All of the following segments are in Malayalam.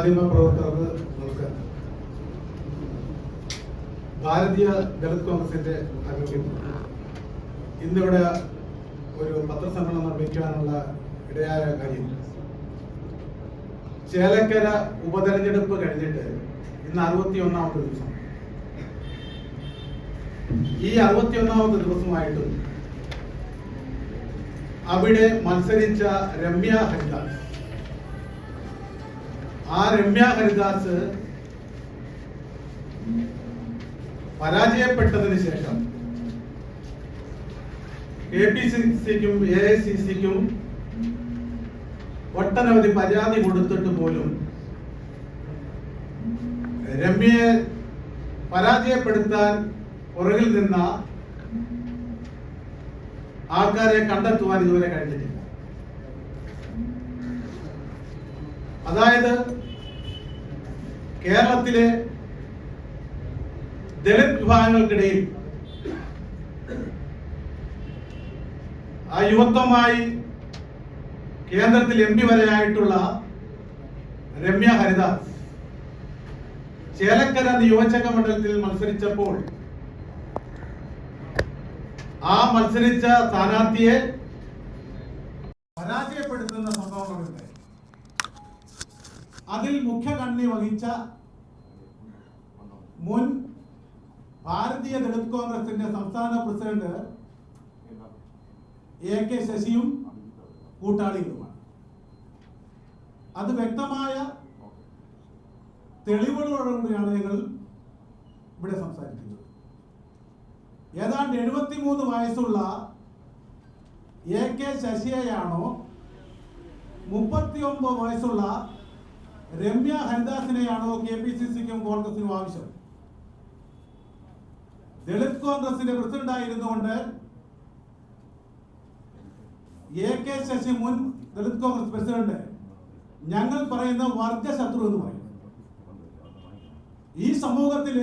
മാധ്യമ പ്രവർത്തകർക്ക് നമസ്കാരം. ഭാരതീയ ദളിത് കോൺഗ്രസിന്റെ ആഭിമുഖ്യം ഇന്നിവിടെ ഒരു പത്രസമ്മേളനം നിർമ്മിക്കാനുള്ള ഇടയായ കാര്യം. ചേലക്കര ഉപതെരഞ്ഞെടുപ്പ് കഴിഞ്ഞിട്ട് ഇന്ന് അറുപത്തി ഒന്നാമത്തെ ദിവസം. ഈ അറുപത്തി ഒന്നാമത്തെ ദിവസമായിട്ടും അവിടെ മത്സരിച്ച രമ്യ ഹരിദാസ് ആ രമ്യ ഹരിദാസ് പരാജയപ്പെട്ടതിന് ശേഷം എ പി സി സിക്കും എ ഐ സി സിക്കും ഒട്ടനവധി പരാതി കൊടുത്തിട്ട് പോലും രമ്യയെ പരാജയപ്പെടുത്താൻ പുറകിൽ നിന്ന ആൾക്കാരെ കണ്ടെത്തുവാൻ ഇതുവരെ കഴിഞ്ഞിട്ടില്ല. അതായത് കേരളത്തിലെ ദളിത് വിഭാഗങ്ങൾക്കിടയിൽ ആ യുവത്വമായി കേന്ദ്രത്തിൽ എം പി വരെയായിട്ടുള്ള രമ്യ ഹരിദാസ് ചേലക്കര നിയോജക മണ്ഡലത്തിൽ മത്സരിച്ചപ്പോൾ ആ മത്സരിച്ച സ്ഥാനാർത്ഥിയെ പരാജയപ്പെടുത്തുന്ന സംഭവങ്ങളുണ്ട്. അതിൽ മുഖ്യ കണ്ണി വഹിച്ച മുൻ ഭാരതീയ ദളിത് കോൺഗ്രസിന്റെ സംസ്ഥാന പ്രസിഡന്റ് എ കെ ശശിയും കൂട്ടാളികളുമാണ്. അത് വ്യക്തമായ തെളിവുകളോടുകൂടിയാണ് ഞങ്ങൾ ഇവിടെ സംസാരിക്കുന്നത്. ഏതാണ്ട് എഴുപത്തിമൂന്ന് വയസ്സുള്ള എ കെ ശശിയെയാണോ മുപ്പത്തിയൊമ്പത് വയസ്സുള്ള രമ്യ ഹരിദാസിനെയാണോ കെ പി സി സിക്കും കോൺഗ്രസിനും ആവശ്യം? ദളിത് കോൺഗ്രസിന്റെ പ്രസിഡന്റ് ആയിരുന്നുകൊണ്ട് എ കെ ശശി മുൻ ദളിത് കോൺഗ്രസ് പ്രസിഡന്റ് ഞങ്ങൾ പറയുന്ന വർഗശത്രു എന്ന് പറയും. ഈ സമൂഹത്തിൽ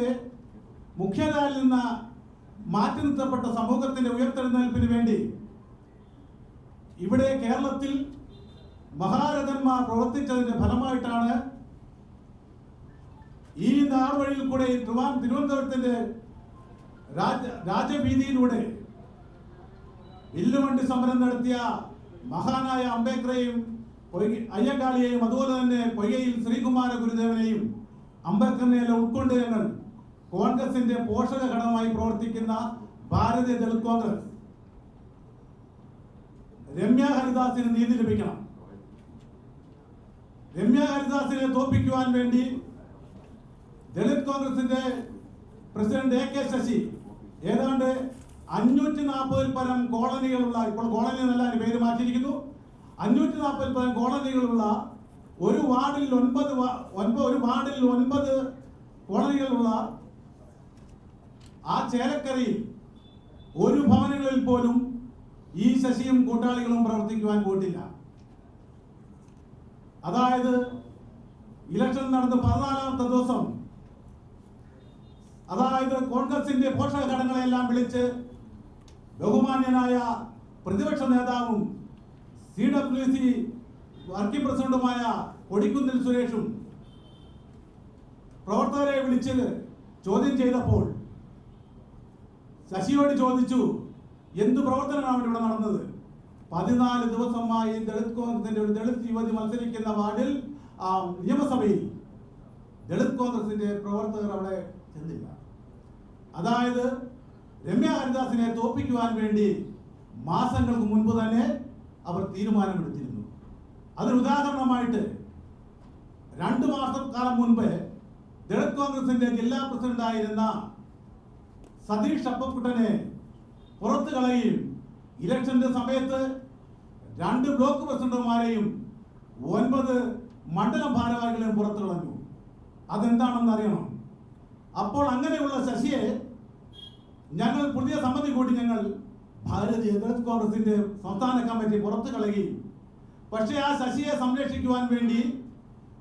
മുഖ്യധാരിൽ നിന്ന് മാറ്റി നിർത്തപ്പെട്ട സമൂഹത്തിന്റെ ഉയർത്തെഴുന്നേൽപ്പിന് വേണ്ടി ഇവിടെ കേരളത്തിൽ മഹാരഥന്മാർ പ്രവർത്തിച്ചതിന്റെ ഫലമായിട്ടാണ് ഈ നാടുവഴിയിൽ കൂടെ ട്രിവാൻ തിരുവനന്തപുരത്തിന്റെ രാജ രാജവീതിയിലൂടെ വില്ലുവണ്ടി സമരം നടത്തിയ മഹാനായ അംബേദ്കറെയും അയ്യങ്കാളിയെയും അതുപോലെ തന്നെ പൊയ്യയിൽ ശ്രീകുമാര ഗുരുദേവനെയും അംബേദ്കറിനെയെല്ലാം ഉൾക്കൊണ്ട് ഞങ്ങൾ കോൺഗ്രസിന്റെ പോഷക ഘടകമായി പ്രവർത്തിക്കുന്ന ഭാരതീയ ദളിത് കോൺഗ്രസ് രമ്യ ഹരിദാസിന് നീതി ലഭിക്കണം. രമ്യ ഹരിദാസിനെ തോപ്പിക്കുവാൻ വേണ്ടി ദളിത് കോൺഗ്രസിന്റെ പ്രസിഡന്റ് എ കെ ശശി ഏതാണ്ട് അഞ്ഞൂറ്റി നാൽപ്പതിൽ പരം കോളനികളുള്ള ഇപ്പോൾ കോളനി എന്നല്ല പേര് മാറ്റിയിരിക്കുന്നു. അഞ്ഞൂറ്റി നാൽപ്പതിൽ പരം കോളനികളുള്ള ഒരു വാർഡിൽ ഒൻപത് ഒൻപത് ഒരു വാർഡിൽ ഒൻപത് കോളനികളുള്ള ആ ചേലക്കരയിൽ ഒരു ഭവനങ്ങളിൽ പോലും ഈ ശശിയും കൂട്ടാളികളും പ്രവർത്തിക്കുവാൻ പോയിട്ടില്ല. അതായത് ഇലക്ഷൻ നടന്ന് പതിനാലാമത്തെ ദിവസം അതായത് കോൺഗ്രസിന്റെ പോഷക ഘടകങ്ങളെല്ലാം വിളിച്ച് ബഹുമാന്യനായ പ്രതിപക്ഷ നേതാവും സി ഡബ്ല്യു സി വർക്കിംഗ് പ്രസിഡന്റുമായ കൊടിക്കുന്നിൽ സുരേഷും പ്രവർത്തകരെ വിളിച്ച് ചോദ്യം ചെയ്തപ്പോൾ ശശിയോട് ചോദിച്ചു എന്ത് പ്രവർത്തനമാണ് ഇവിടെ നടന്നത്? പതിനാല് ദിവസമായി ദളിത് കോൺഗ്രസിന്റെ ഒരു ദളിത് യുവതി മത്സരിക്കുന്ന വാർഡിൽ ആ, നിയമസഭയിൽ ദളിത് കോൺഗ്രസിന്റെ പ്രവർത്തകർ അവിടെ ചെന്നില്ല. അതായത് രമ്യ ഹരിദാസിനെ തോൽപ്പിക്കുവാൻ വേണ്ടി മാസങ്ങൾക്ക് മുൻപ് തന്നെ അവർ തീരുമാനമെടുത്തിരുന്നു. അതിന് ഉദാഹരണമായിട്ട് രണ്ട് മാസം കാലം മുൻപ് ദളിത് കോൺഗ്രസിന്റെ ജില്ലാ പ്രസിഡന്റായിരുന്ന സതീഷ് അപ്പക്കുട്ടനെ പുറത്തു കളയുകയും ഇലക്ഷന്റെ സമയത്ത് രണ്ട് ബ്ലോക്ക് പ്രസിഡന്റുമാരെയും ഒൻപത് മണ്ഡലം ഭാരവാഹികളെയും പുറത്തു കളഞ്ഞു അതെന്താണെന്ന് അറിയണം. അപ്പോൾ അങ്ങനെയുള്ള ശശിയെ ഞങ്ങൾ പുതിയ സമിതി കൂടി ഞങ്ങൾ ഭാരതീയ ജനത കോൺഗ്രസിന്റെ സംസ്ഥാന കമ്മിറ്റി പുറത്തു കളയുകയും പക്ഷേ ആ ശശിയെ സംരക്ഷിക്കുവാൻ വേണ്ടി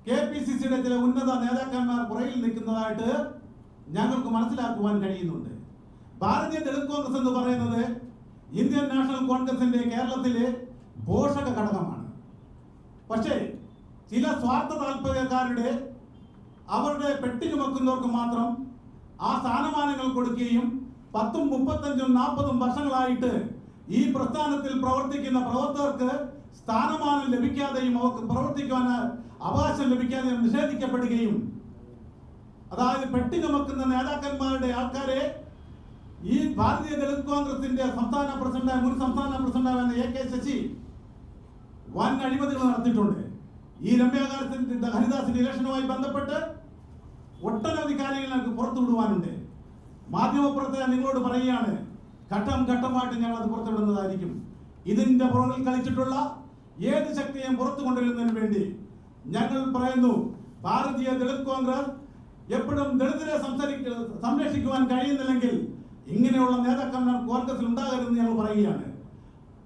കെ പി സി സിയുടെ ചില ഉന്നത നേതാക്കന്മാർ പുറകിൽ നിൽക്കുന്നതായിട്ട് ഞങ്ങൾക്ക് മനസ്സിലാക്കുവാൻ കഴിയുന്നുണ്ട്. ഭാരതീയ ദളിത് കോൺഗ്രസ് എന്ന് പറയുന്നത് ഇന്ത്യൻ നാഷണൽ കോൺഗ്രസിന്റെ കേരളത്തിലെ പോഷക ഘടകമാണ്. പക്ഷേ ചില സ്വാർത്ഥ താല്പര്യക്കാരുടെ അവരുടെ പെട്ടി ചുമക്കുന്നവർക്ക് മാത്രം ആ സ്ഥാനമാനങ്ങൾ കൊടുക്കുകയും പത്തും മുപ്പത്തഞ്ചും നാൽപ്പതും വർഷങ്ങളായിട്ട് ഈ പ്രസ്ഥാനത്തിൽ പ്രവർത്തിക്കുന്ന പ്രവർത്തകർക്ക് സ്ഥാനമാനം ലഭിക്കാതെയും അവർക്ക് പ്രവർത്തിക്കുവാൻ അവകാശം ലഭിക്കാതെയും നിഷേധിക്കപ്പെടുകയും അതായത് പെട്ടി ചുമക്കുന്ന നേതാക്കന്മാരുടെ ആൾക്കാരെ ഈ ഭാരതീയ ദളിത് കോൺഗ്രസിന്റെ സംസ്ഥാന പ്രസിഡന്റ് മുൻ സംസ്ഥാന പ്രസിഡന്റ് എ കെ ശശി വൻ അഴിമതികൾ നടത്തിയിട്ടുണ്ട്. ഈ രമ്യാകാരത്തിന്റെ ഹരിദാസിന്റെ ഇലക്ഷനുമായി ബന്ധപ്പെട്ട് ഒട്ടനവധി കാര്യങ്ങൾ ഞങ്ങൾക്ക് പുറത്തു വിടുവാനുണ്ട്. മാധ്യമപ്രവർത്തകർ നിങ്ങളോട് പറയുകയാണ് ഘട്ടം ഘട്ടമായിട്ട് ഞങ്ങൾ അത് പുറത്തുവിടുന്നതായിരിക്കും. ഇതിന്റെ പുറകിൽ കളിച്ചിട്ടുള്ള ഏത് ശക്തിയും പുറത്തു കൊണ്ടുവരുന്നതിന് വേണ്ടി ഞങ്ങൾ പറയുന്നു ഭാരതീയ ദളിത് കോൺഗ്രസ് എപ്പോഴും ദളിതരെ സംസാരിക്ക സംരക്ഷിക്കുവാൻ കഴിയുന്നില്ലെങ്കിൽ ഇങ്ങനെയുള്ള നേതാക്കന്മാർ കോൺഗ്രസിൽ ഉണ്ടാകരുതെന്ന് ഞങ്ങൾ പറയുകയാണ്.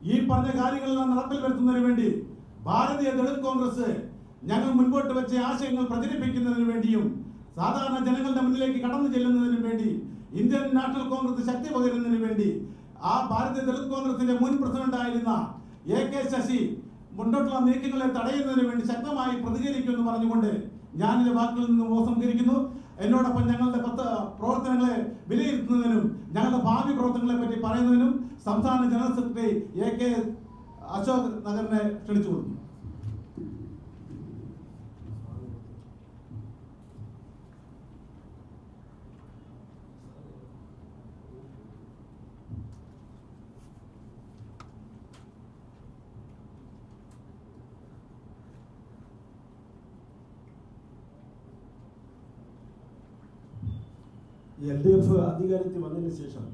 ഈ പറഞ്ഞ കാര്യങ്ങളെല്ലാം നടപ്പിൽ വരുത്തുന്നതിന് വേണ്ടി ഭാരതീയ ദളിത് കോൺഗ്രസ് ഞങ്ങൾ മുൻപോട്ട് വെച്ച ആശയങ്ങൾ പ്രചരിപ്പിക്കുന്നതിന് വേണ്ടിയും സാധാരണ ജനങ്ങളുടെ മുന്നിലേക്ക് കടന്നു ചെല്ലുന്നതിന് വേണ്ടി ഇന്ത്യൻ നാഷണൽ കോൺഗ്രസ് ശക്തി പകരുന്നതിന് വേണ്ടി ആ ഭാരതീയ ദളിത് കോൺഗ്രസിന്റെ മുൻ പ്രസിഡന്റ് ആയിരുന്ന എ കെ ശശി മുന്നോട്ടുള്ള നീക്കങ്ങളെ തടയുന്നതിന് വേണ്ടി ശക്തമായി പ്രതികരിക്കുമെന്ന് പറഞ്ഞുകൊണ്ട് ഞാൻ വാക്കുകളിൽ നിന്ന് ഉപസംഹരിക്കുന്നു എന്നോടൊപ്പം ഞങ്ങളുടെ പത്ത് പ്രവർത്തനങ്ങളെ വിലയിരുത്തുന്നതിനും ഞങ്ങളുടെ ഭാവി പ്രവർത്തനങ്ങളെ പറ്റി പറയുന്നതിനും സംസ്ഥാന general secretary A K Ashok നഗറിനെ ക്ഷണിച്ചു കൊടുക്കുന്നു എൽ ഡി എഫ് അധികാരത്തിൽ വന്നതിന് ശേഷം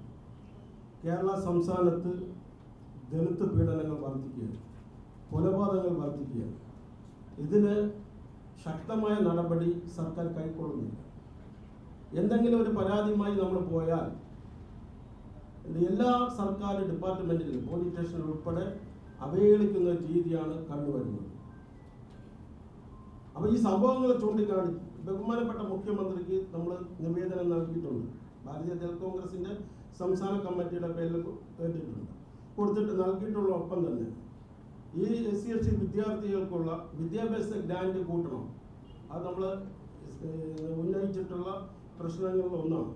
കേരള സംസ്ഥാനത്ത് ദളിത് പീഡനങ്ങൾ വർദ്ധിക്കുകയാണ് കൊലപാതകങ്ങൾ വർദ്ധിക്കുകയാണ്. ഇതിന് ശക്തമായ നടപടി സർക്കാർ കൈക്കൊള്ളുന്നില്ല. എന്തെങ്കിലും ഒരു പരാതിയുമായി നമ്മൾ പോയാൽ എല്ലാ സർക്കാർ ഡിപ്പാർട്ട്മെന്റിലും പോലീസ് സ്റ്റേഷൻ ഉൾപ്പെടെ അവഹേളിക്കുന്ന രീതിയാണ് കണ്ടുവരുന്നത്. അപ്പോൾ ഈ സംഭവങ്ങൾ ചൂണ്ടിക്കാണി ബഹുമാനപ്പെട്ട മുഖ്യമന്ത്രിക്ക് നമ്മൾ നിവേദനം നൽകിയിട്ടുണ്ട്. ഭാരതീയ ജനതാ കോൺഗ്രസിന്റെ സംസ്ഥാന കമ്മിറ്റിയുടെ പേരിൽ കേട്ടിട്ടുണ്ട്. കൊടുത്തിട്ട് നൽകിയിട്ടുള്ള ഒപ്പം തന്നെ ഈ എസ് സി എസ് ടി വിദ്യാർത്ഥികൾക്കുള്ള വിദ്യാഭ്യാസ ഗ്രാൻഡ് കൂട്ടണം. അത് നമ്മൾ ഉന്നയിച്ചിട്ടുള്ള പ്രശ്നങ്ങളിൽ ഒന്നാണ്.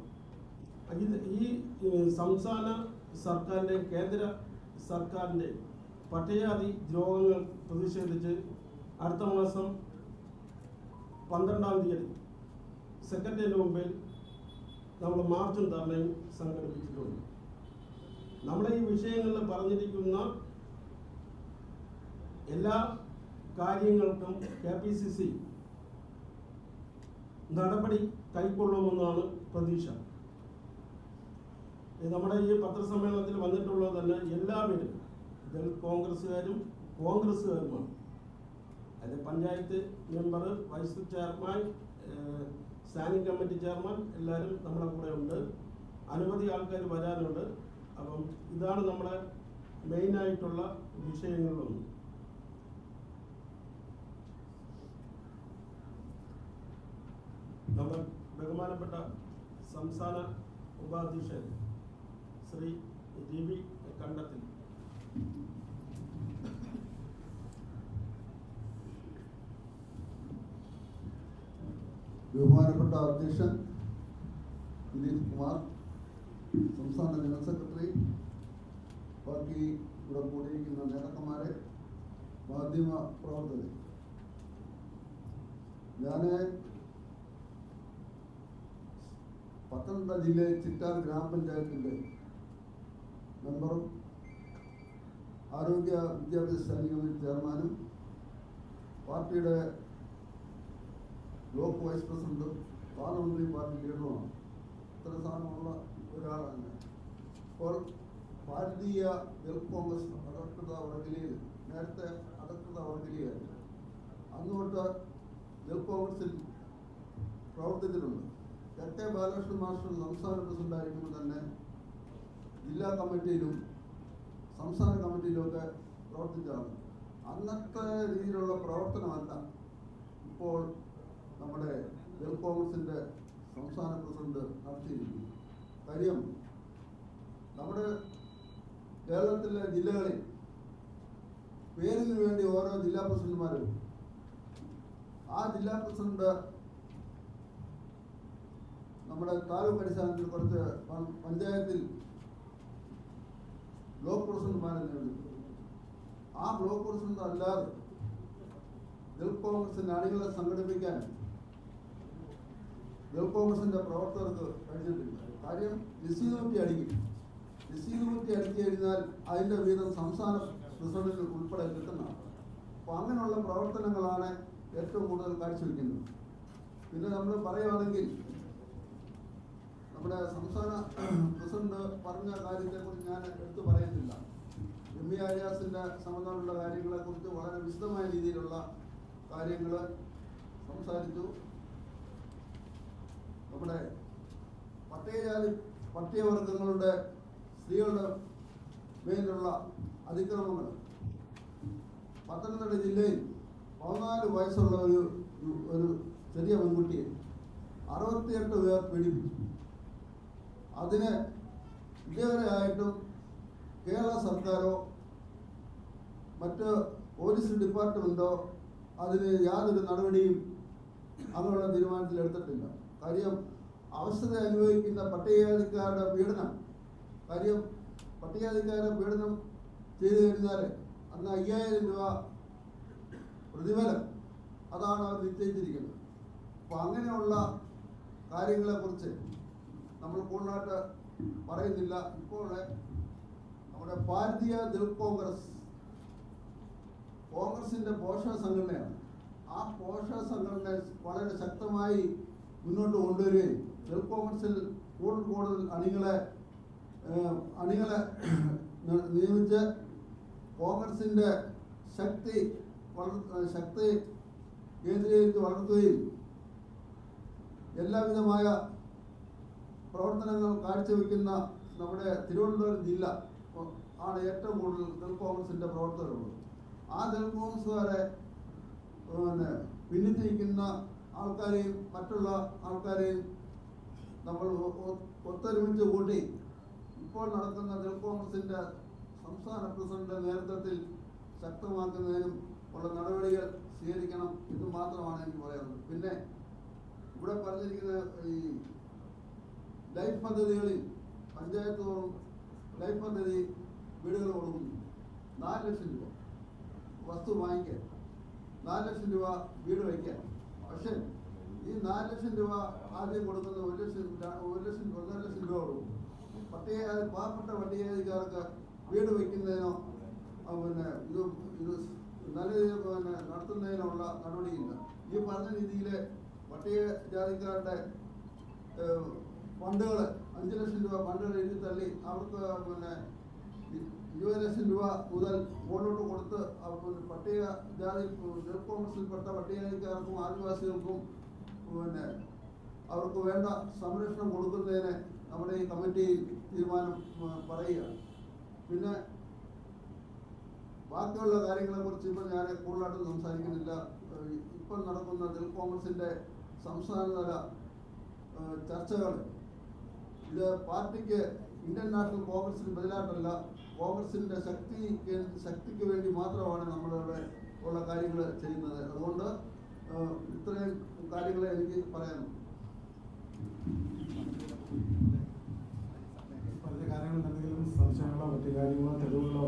ഇത് ഈ സംസ്ഥാന സർക്കാരിന്റെ കേന്ദ്ര സർക്കാരിന്റെ പട്ടികജാതി ദ്രോഹങ്ങൾ പ്രതിഷേധിച്ച് അടുത്ത മാസം പന്ത്രണ്ടാം തീയതി സെക്രട്ടറിയുടെ മുമ്പിൽ നമ്മൾ മാർച്ചും ധർണയും സംഘടിപ്പിച്ചിട്ടുണ്ട്. നമ്മളെ ഈ വിഷയങ്ങളിൽ പറഞ്ഞിരിക്കുന്ന എല്ലാ കാര്യങ്ങൾക്കും കെ പി സി സി നടപടി കൈക്കൊള്ളുമെന്നാണ് പ്രതീക്ഷ. നമ്മുടെ ഈ പത്രസമ്മേളനത്തിൽ വന്നിട്ടുള്ളത് തന്നെ എല്ലാവരും കോൺഗ്രസ്സുകാരും കോൺഗ്രസ്സുകാരുമാണ്. അത് panchayat member vice chairman standing committee chairman എല്ലാവരും നമ്മുടെ കൂടെ ഉണ്ട്. അനവധി ആൾക്കാർ വരാനുണ്ട്. അപ്പം ഇതാണ് നമ്മുടെ മെയിനായിട്ടുള്ള വിഷയങ്ങളിലൊന്ന്. നമ്മുടെ ബഹുമാനപ്പെട്ട സംസ്ഥാന ഉപാധ്യക്ഷൻ ശ്രീ രവി കണ്ടത്തിൽ. ബഹുമാനപ്പെട്ട അധ്യക്ഷൻ ദിലീപ് കുമാർ സംസ്ഥാന ജനറൽ സെക്രട്ടറി ബാക്കി ഇവിടെ കൂടിയിരിക്കുന്ന നേതാക്കന്മാരെ മാധ്യമ പ്രവർത്തകർ ഞാൻ പത്തനംതിട്ട ജില്ലയിലെ ചിറ്റാർ ഗ്രാമപഞ്ചായത്തിന്റെ മെമ്പറും ആരോഗ്യ വിദ്യാഭ്യാസ കമ്മിറ്റി ചെയർമാനും പാർട്ടിയുടെ ബ്ലോക്ക് വൈസ് പ്രസിഡന്റും പാർലമെന്ററി പാർട്ടി ലീഡറുമാണ് ഇത്ര സ്ഥാനമുള്ള ഒരാളാണ് അപ്പോൾ ഭാരതീയ ഗൾഫ് കോൺഗ്രസ് അധികൃത വർഗീയയിൽ നേരത്തെ അധികൃത വർഗീയയായിരുന്നു അന്ന് തൊട്ട് ദളിത് കോൺഗ്രസിൽ പ്രവർത്തിച്ചിട്ടുണ്ട്. കെ ബാലകൃഷ്ണൻ മാസ്റ്റർ സംസ്ഥാന പ്രസിഡന്റായിരിക്കുമ്പോൾ തന്നെ ജില്ലാ കമ്മിറ്റിയിലും സംസ്ഥാന കമ്മിറ്റിയിലുമൊക്കെ പ്രവർത്തിച്ചതാണ്. അന്നത്തെ രീതിയിലുള്ള പ്രവർത്തനമല്ല. ഇപ്പോൾ നമ്മുടെ ദളിത് കോൺഗ്രസിന്റെ സംസ്ഥാന പ്രസിഡന്റ് നടത്തിയിരിക്കുന്നു. കാര്യം നമ്മുടെ കേരളത്തിലെ ജില്ലകളിൽ പേരിന് വേണ്ടി ഓരോ ജില്ലാ പ്രസിഡന്റുമാരും ആ ജില്ലാ പ്രസിഡന്റ് നമ്മുടെ താലൂക്ക് അടിസ്ഥാനത്തിൽ കുറച്ച് പഞ്ചായത്തിൽ ബ്ലോക്ക് പ്രസിഡന്റുമാരെ നിയമിച്ചു. ആ ബ്ലോക്ക് പ്രസിഡന്റ് അല്ലാതെ ദൾ കോൺഗ്രസിന്റെ അണികളെ സംഘടിപ്പിക്കാൻ ദൾ കോൺഗ്രസിന്റെ പ്രവർത്തകർക്ക് കഴിഞ്ഞിട്ടില്ല കാര്യം രസീത് കുറ്റി അടിക്കും. രസീത് കുറ്റി അടിച്ചു കഴിഞ്ഞാൽ അതിന്റെ വീതം സംസ്ഥാന പ്രസിഡന്റിന് ഉൾപ്പെടെ കിട്ടുന്നതാണ്. അപ്പോൾ അങ്ങനെയുള്ള പ്രവർത്തനങ്ങളാണ് ഏറ്റവും കൂടുതൽ കാഴ്ചവെക്കുന്നത്. പിന്നെ നമ്മൾ പറയുകയാണെങ്കിൽ നമ്മുടെ സംസ്ഥാന പ്രസിഡന്റ് പറഞ്ഞ കാര്യത്തെക്കുറിച്ച് ഞാൻ എടുത്തു പറയുന്നില്ല എം വി ആര്യാസിന്റെ സംബന്ധമുള്ള കാര്യങ്ങളെ കുറിച്ച് വളരെ വിശദമായ രീതിയിലുള്ള കാര്യങ്ങൾ സംസാരിച്ചു. നമ്മുടെ പട്ടേജാതി പട്ടികവർഗങ്ങളുടെ സ്ത്രീകളുടെ മേലുള്ള അതിക്രമങ്ങൾ. പത്തനംതിട്ട ജില്ലയിൽ പതിനാല് വയസ്സുള്ള ഒരു ഒരു ചെറിയ പെൺകുട്ടിയെ അറുപത്തിയെട്ട് പേർ പീഡിപ്പിച്ചു. അതിന് ഇതേവരെ ആയിട്ടും കേരള സർക്കാരോ മറ്റ് പോലീസ് ഡിപ്പാർട്ട്മെന്റോ അതിന് യാതൊരു നടപടിയും അങ്ങനെയുള്ള തീരുമാനത്തിൽ എടുത്തിട്ടില്ല കാര്യം അവസ്ഥ അനുഭവിക്കുന്ന പട്ടികജാതിക്കാരുടെ പീഡനം. കാര്യം പട്ടികജാതിക്കാരുടെ പീഡനം ചെയ്തു കഴിഞ്ഞാൽ അന്ന് അയ്യായിരം രൂപ പ്രതിഫലം. അതാണ് അവർ നിശ്ചയിച്ചിരിക്കുന്നത്. അപ്പോൾ അങ്ങനെയുള്ള കാര്യങ്ങളെക്കുറിച്ച് നമ്മൾ കൂടുതലായിട്ട് പറയുന്നില്ല. ഇപ്പോൾ നമ്മുടെ ഭാരതീയ ദൾ കോൺഗ്രസ് കോൺഗ്രസിന്റെ പോഷക സംഘടനയാണ്. ആ പോഷക സംഘടന വളരെ ശക്തമായി മുന്നോട്ട് കൊണ്ടുവരികയും ദൾ കോൺഗ്രസിൽ കൂടുതൽ കൂടുതൽ അണികളെ അണികളെ നിയമിച്ച് കോൺഗ്രസിന്റെ ശക്തി വളർ ശക്തി കേന്ദ്രീകരിച്ച് വളർത്തുകയും എല്ലാവിധമായ പ്രവർത്തനങ്ങൾ കാഴ്ചവെക്കുന്ന നമ്മുടെ തിരുവനന്തപുരം ജില്ല ആണ് ഏറ്റവും കൂടുതൽ ദൾ കോൺഗ്രസിന്റെ പ്രവർത്തകരുള്ളത്. ആ ദൾ കോൺഗ്രസ്സുകാരെ പിന്നെ ആൾക്കാരെയും മറ്റുള്ള ആൾക്കാരെയും നമ്മൾ ഒത്തൊരുമിച്ച് കൂട്ടി ഇപ്പോൾ നടക്കുന്ന ദൾ കോൺഗ്രസിന്റെ സംസ്ഥാന പ്രസിഡന്റ് നേതൃത്വത്തിൽ ശക്തമാക്കുന്നതിനും ഉള്ള നടപടികൾ സ്വീകരിക്കണം എന്ന് മാത്രമാണ് എനിക്ക് പറയാനുള്ളത്. പിന്നെ ഇവിടെ പറഞ്ഞിരിക്കുന്ന ഈ ലൈഫ് പദ്ധതികളിൽ പഞ്ചായത്ത് ലൈഫ് പദ്ധതി വീടുകൾ കൊടുക്കുന്നു. നാല് ലക്ഷം രൂപ. വസ്തു വാങ്ങിക്കാൻ. നാല് ലക്ഷം രൂപ വീട് വയ്ക്കാൻ. പക്ഷേ ഈ നാല് ലക്ഷം രൂപ ആദ്യം കൊടുക്കുന്ന ഒരു ലക്ഷം ഒരു ലക്ഷം ഒന്നര ലക്ഷം രൂപ കൊടുക്കും പട്ടികജാതി പാവപ്പെട്ട പട്ടികജാതിക്കാർക്ക് വീട് വയ്ക്കുന്നതിനോ പിന്നെ ഇത് ഇത് നല്ല രീതിയിൽ പിന്നെ നടത്തുന്നതിനുള്ള നടപടിയില്ല. ഈ പറഞ്ഞ രീതിയിൽ പട്ടികജാതിക്കാരുടെ ഫണ്ടുകൾ അഞ്ച് ലക്ഷം രൂപ ഫണ്ടുകൾ എഴുതി തള്ളി അവർക്ക് പിന്നെ ഇരുപത് ലക്ഷം രൂപ മുതൽ മുകളിലോട്ട് കൊടുത്ത് പട്ടിക ജാതി ദൾ കോൺഗ്രസിൽപ്പെട്ട പട്ടികജാതിക്കാർക്കും ആദിവാസികൾക്കും പിന്നെ അവർക്ക് വേണ്ട സംരക്ഷണം കൊടുക്കുന്നതിന് നമ്മുടെ ഈ കമ്മിറ്റി തീരുമാനം പറയുക പറയുകയാണ്. പിന്നെ ബാക്കിയുള്ള കാര്യങ്ങളെ കുറിച്ച് ഇപ്പം ഞാൻ കൂടുതലായിട്ട് സംസാരിക്കുന്നില്ല. ഇപ്പം നടക്കുന്ന ദൾ കോൺഗ്രസിന്റെ സംസ്ഥാനതല ചർച്ചകൾ. ഇത് പാർട്ടിക്ക് ഇന്ത്യൻ നാഷണൽ കോൺഗ്രസിന് ബദലായിട്ടല്ല കോൺഗ്രസിന്റെ ശക്തി ശക്തിക്ക് വേണ്ടി മാത്രമാണ് നമ്മളിവിടെ ഉള്ള കാര്യങ്ങൾ ചെയ്യുന്നത്. അതുകൊണ്ട് ഇത്രയും കാര്യങ്ങളെ എനിക്ക് പറയാനുള്ളൂ. പറഞ്ഞ കാര്യങ്ങളിൽ എന്തെങ്കിലും സംശയങ്ങളോ മറ്റു കാര്യങ്ങളോ തെളിവുകളോ